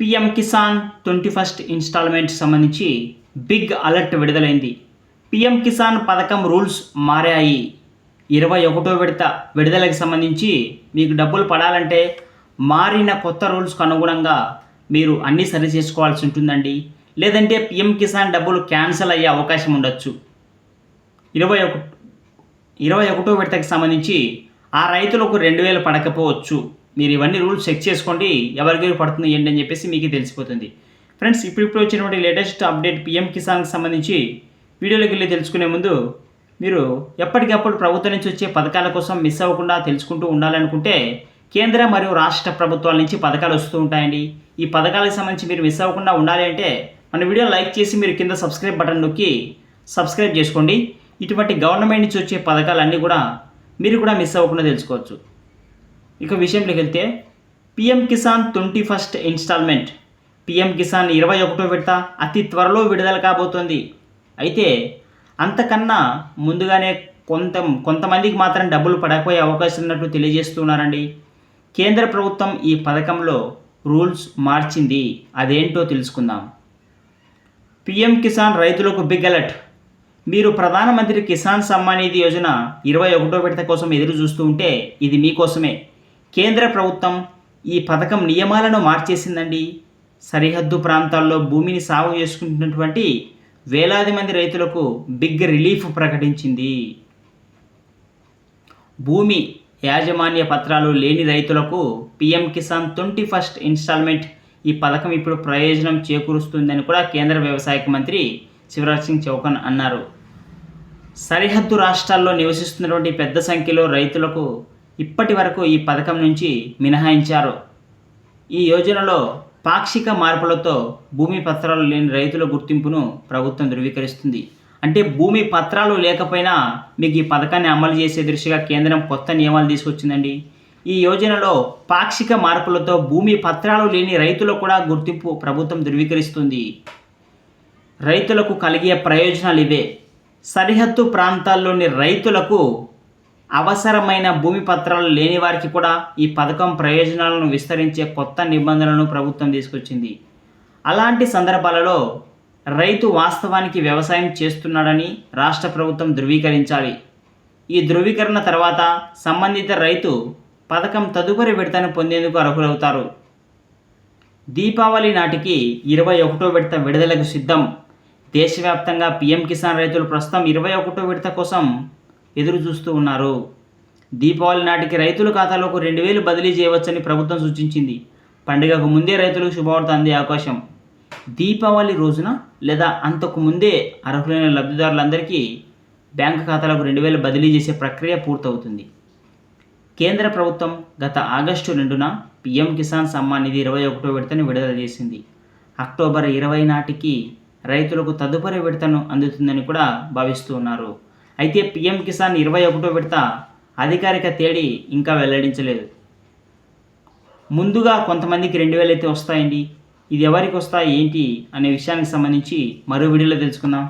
PM Kisan twenty first installment సంబంధించి big alert విడుదలైంది. PM Kisan పథకం రూల్స్ మారాయి. ఇరవై ఒకటో విడత విడుదలకు సంబంధించి మీకు డబ్బులు పడాలంటే మారిన కొత్త రూల్స్కు అనుగుణంగా మీరు అన్నీ సరి చేసుకోవాల్సి ఉంటుందండి. లేదంటే పిఎం కిసాన్ డబ్బులు క్యాన్సిల్ అయ్యే అవకాశం ఉండొచ్చు. ఇరవై ఒక ఇరవై ఒకటో విడతకి సంబంధించి ఆ రైతులకు రెండు వేలు పడకపోవచ్చు. మీరు ఇవన్నీ రూల్స్ చెక్ చేసుకోండి ఎవరికి పడుతుంది ఏంటి అని చెప్పేసి మీకు తెలిసిపోతుంది. ఫ్రెండ్స్ ఇప్పుడు ఇప్పుడు వచ్చినటువంటి లేటెస్ట్ అప్డేట్ పిఎం కిసాన్కి సంబంధించి వీడియోలోకి వెళ్ళి తెలుసుకునే ముందు మీరు ఎప్పటికప్పుడు ప్రభుత్వం నుంచి వచ్చే పథకాల కోసం మిస్ అవ్వకుండా తెలుసుకుంటూ ఉండాలనుకుంటే కేంద్ర మరియు రాష్ట్ర ప్రభుత్వాల నుంచి పథకాలు వస్తూ ఉంటాయండి. ఈ పథకాలకు సంబంధించి మీరు మిస్ అవ్వకుండా ఉండాలి అంటే మన వీడియో లైక్ చేసి మీరు కింద సబ్స్క్రైబ్ బటన్ నొక్కి సబ్స్క్రైబ్ చేసుకోండి. ఇటువంటి గవర్నమెంట్ నుంచి వచ్చే పథకాలన్నీ కూడా మీరు కూడా మిస్ అవ్వకుండా తెలుసుకోవచ్చు. ఇక విషయంలోకి వెళ్తే PM Kisan twenty first installment. PM Kisan ఇరవై ఒకటో విడత అతి త్వరలో విడుదల కాబోతోంది. అయితే అంతకన్నా ముందుగానే కొంత కొంతమందికి మాత్రం డబ్బులు పడకపోయే అవకాశం ఉన్నట్లు తెలియజేస్తున్నారండి. కేంద్ర ప్రభుత్వం ఈ పథకంలో రూల్స్ మార్చింది. అదేంటో తెలుసుకుందాం. పిఎం కిసాన్ రైతులకు బిగ్ అలర్ట్. మీరు ప్రధానమంత్రి కిసాన్ సమ్మాన్ నిధి యోజన ఇరవై ఒకటో విడత కోసం ఎదురు చూస్తూ ఉంటే ఇది మీకోసమే. కేంద్ర ప్రభుత్వం ఈ పథకం నియమాలను మార్చేసిందండి. సరిహద్దు ప్రాంతాల్లో భూమిని సాగు చేసుకుంటున్నటువంటి వేలాది మంది రైతులకు బిగ్ రిలీఫ్ ప్రకటించింది. భూమి యాజమాన్య పత్రాలు లేని రైతులకు PM Kisan twenty first installment ఈ పథకం ఇప్పుడు ప్రయోజనం చేకూరుస్తుందని కూడా కేంద్ర వ్యవసాయ మంత్రి శివరాజ్ సింగ్ చౌకన్ అన్నారు. సరిహద్దు రాష్ట్రాల్లో నివసిస్తున్నటువంటి పెద్ద సంఖ్యలో రైతులకు ఇప్పటి వరకు ఈ పథకం నుంచి మినహాయించారు. ఈ యోజనలో పాక్షిక మార్పులతో భూమి పత్రాలు లేని రైతుల గుర్తింపును ప్రభుత్వం ధృవీకరిస్తుంది. అంటే భూమి పత్రాలు లేకపోయినా మీకు ఈ పథకాన్ని అమలు చేసే దృష్టిగా కేంద్రం కొత్త నియమాలు తీసుకొచ్చిందండి. ఈ యోజనలో పాక్షిక మార్పులతో భూమి పత్రాలు లేని రైతులకు కూడా గుర్తింపు ప్రభుత్వం ధృవీకరిస్తుంది. రైతులకు కలిగే ప్రయోజనాలు ఇవే. సరిహద్దు ప్రాంతాల్లోని రైతులకు అవసరమైన భూమి పత్రాలు లేని వారికి కూడా ఈ పథకం ప్రయోజనాలను విస్తరించే కొత్త నిబంధనలను ప్రభుత్వం తీసుకొచ్చింది. అలాంటి సందర్భాలలో రైతు వాస్తవానికి వ్యవసాయం చేస్తున్నాడని రాష్ట్ర ప్రభుత్వం ధృవీకరించాలి. ఈ ధృవీకరణ తర్వాత సంబంధిత రైతు పథకం తదుపరి విడతను పొందేందుకు అర్హులవుతారు. దీపావళి నాటికి ఇరవై ఒకటో విడత విడుదలకు సిద్ధం. దేశవ్యాప్తంగా పీఎం కిసాన్ రైతులు ప్రస్తుతం ఇరవై ఒకటో విడత కోసం ఎదురు చూస్తూ ఉన్నారు. దీపావళి నాటికి రైతుల ఖాతాలోకి రెండు వేలు బదిలీ చేయవచ్చని ప్రభుత్వం సూచించింది. పండుగకు ముందే రైతులకు శుభవార్త అందే అవకాశం దీపావళి రోజున లేదా అంతకు ముందే అర్హులైన లబ్ధిదారులందరికీ బ్యాంకు ఖాతాలకు రెండు వేలు బదిలీ చేసే ప్రక్రియ పూర్తవుతుంది. కేంద్ర ప్రభుత్వం గత ఆగస్టు రెండున పీఎం కిసాన్ సమ్మాన్ నిధి ఇరవై ఒకటో విడతను విడుదల చేసింది. అక్టోబర్ ఇరవై నాటికి రైతులకు తదుపరి విడతను అందుతుందని కూడా భావిస్తూ ఉన్నారు. అయితే పీఎం కిసాన్ ఇరవై ఒకటో విడత అధికారిక తేదీ ఇంకా వెల్లడించలేదు. ముందుగా కొంతమందికి రెండు వేలు అయితే వస్తాయండి. ఇది ఎవరికి వస్తాయి ఏంటి అనే విషయానికి సంబంధించి మరో వీడియోలో తెలుసుకుందాం.